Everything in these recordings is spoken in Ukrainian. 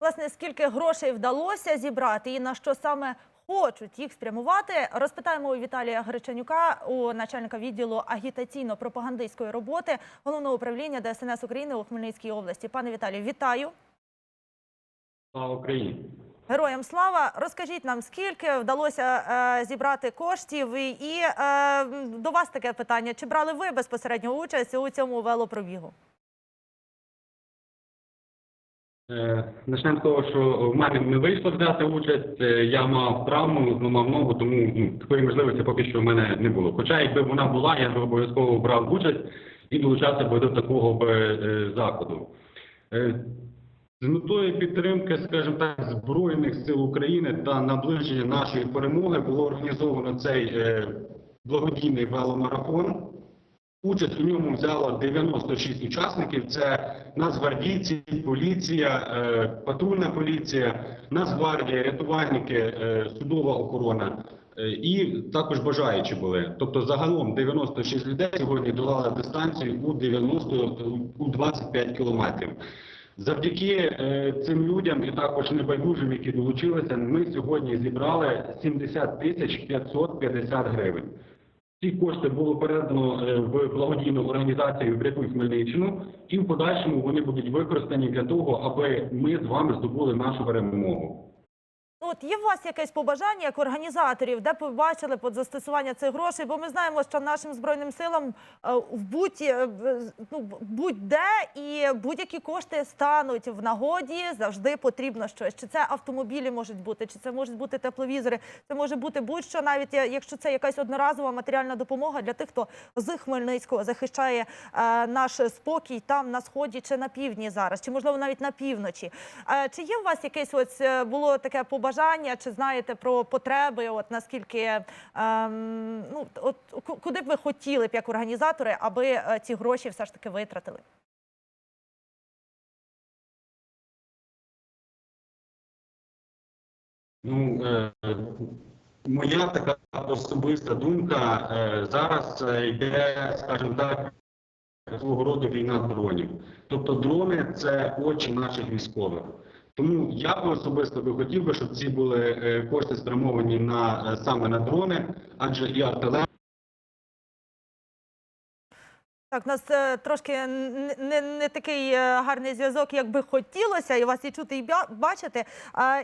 Власне, скільки грошей вдалося зібрати і на що саме хочуть їх спрямувати, розпитаємо у Віталія Гречанюка, у начальника відділу агітаційно-пропагандистської роботи головного управління ДСНС України у Хмельницькій області. Пане Віталію, вітаю. Слава Україні! Героям слава! Розкажіть нам, скільки вдалося е, зібрати коштів, і, е, до вас таке питання: чи брали ви безпосередньо участь у цьому велопробігу? Е, Почнемо з того, що в мене не вийшло взяти участь. Е, Я мав травму, зламав ногу, тому ну, такої можливості поки що в мене не було. Хоча, якби вона була, я б обов'язково брав участь і долучався б до такого б е, заходу. З метою підтримки, скажімо так, Збройних сил України та наближення нашої перемоги було організовано цей благодійний веломарафон. Участь у ньому взяло 96 учасників. Це нацгвардійці, поліція, е, патрульна поліція, нацгвардія, рятувальники, е, судова охорона. е, І також бажаючі були. Тобто загалом 96 людей сьогодні долали дистанцію у 90 у 25 кілометрів. Завдяки цим людям і також небайдужим, які долучилися, ми сьогодні зібрали 70 тисяч 550 гривень. Ці кошти було передано е, в благодійну організацію «Врятуй Хмельниччину, і в подальшому вони будуть використані для того, аби ми з вами здобули нашу перемогу. От є у вас якесь побажання як організаторів, де б ви бачили под застосування цих грошей? Бо ми знаємо, що нашим збройним силам е, в будь е, ну, будь-де і будь-які кошти стануть в нагоді. Завжди потрібно щось. Чи це автомобілі можуть бути, чи це можуть бути тепловізори, це може бути будь-що, навіть е, якщо це якась одноразова матеріальна допомога для тих, хто з Хмельницького захищає наш спокій там на сході чи на півдні зараз, чи можливо навіть на півночі. Чи є у вас якесь ось було таке побажання, чи знаєте про потреби? От наскільки ем, ну от куди б ви хотіли б як організатори, аби е, ці гроші все ж таки витратили? Ну, е, моя така особиста думка е, зараз е, йде, скажімо так, свого роду війна дронів. Тобто дрони це очі наших військових. Тому я б особисто би хотів би, щоб ці були е, кошти спрямовані на е, саме на дрони, адже і артилерія. Так, у нас е, трошки не, не такий е, гарний зв'язок, як би хотілося, і вас і чути, і бачити.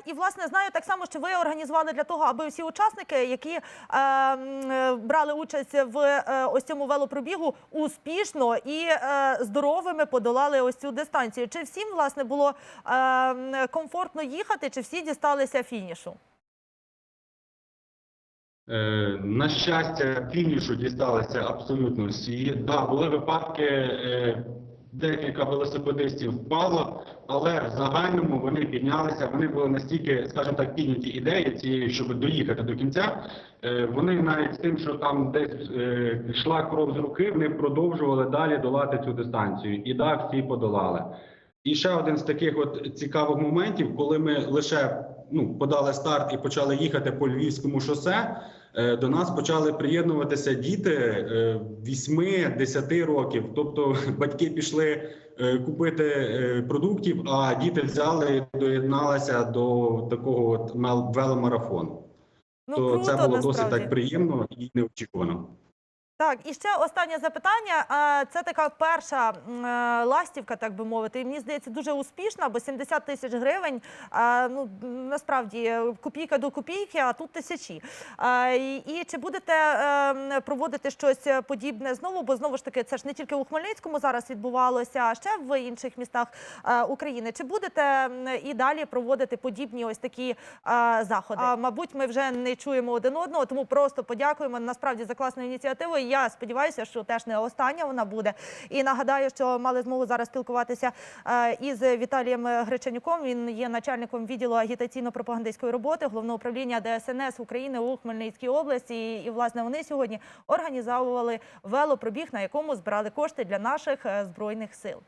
І власне знаю так само, що ви організували для того, аби всі учасники, які е, брали участь в ось цьому велопробігу, успішно і здоровими подолали ось цю дистанцію. Чи всім власне було комфортно їхати, чи всі дісталися фінішу? Е, На щастя, фінішу дісталися абсолютно всі. Да, були випадки, е, декілька велосипедистів впало, але в загальному вони піднялися. Вони були настільки, скажімо так, підняті ідеї цієї, щоб доїхати до кінця. Е, Вони навіть з тим, що там десь йшла кров з руки, вони продовжували далі долати цю дистанцію. І так всі подолали. І ще один з таких от цікавих моментів, коли ми лише ну, подали старт і почали їхати по Львівському шосе. е, До нас почали приєднуватися діти е, 8-10 років. Тобто батьки пішли е, купити е, продуктів, а діти взяли і доєдналися до такого от веломарафону. Ну То круто це було досить так приємно і неочікувано. Так, і ще останнє запитання. Це така перша е, ластівка, так би мовити. І мені здається, дуже успішна, бо 70 тисяч гривень. Ну насправді е, копійка до копійки, а тут тисячі. І, чи будете е, проводити щось подібне знову? Бо знову ж таки, це ж не тільки у Хмельницькому зараз відбувалося, а ще в інших містах України. Чи будете і далі проводити подібні ось такі заходи? Мабуть, ми вже не чуємо один одного, тому просто подякуємо насправді за класну ініціативу. Я сподіваюся, що теж не остання вона буде. І нагадаю, що мали змогу зараз спілкуватися е, із Віталієм Гречанюком. Він є начальником відділу агітаційно-пропагандистської роботи головного управління ДСНС України у Хмельницькій області. І, і власне вони сьогодні організовували велопробіг, на якому збирали кошти для наших е, збройних сил.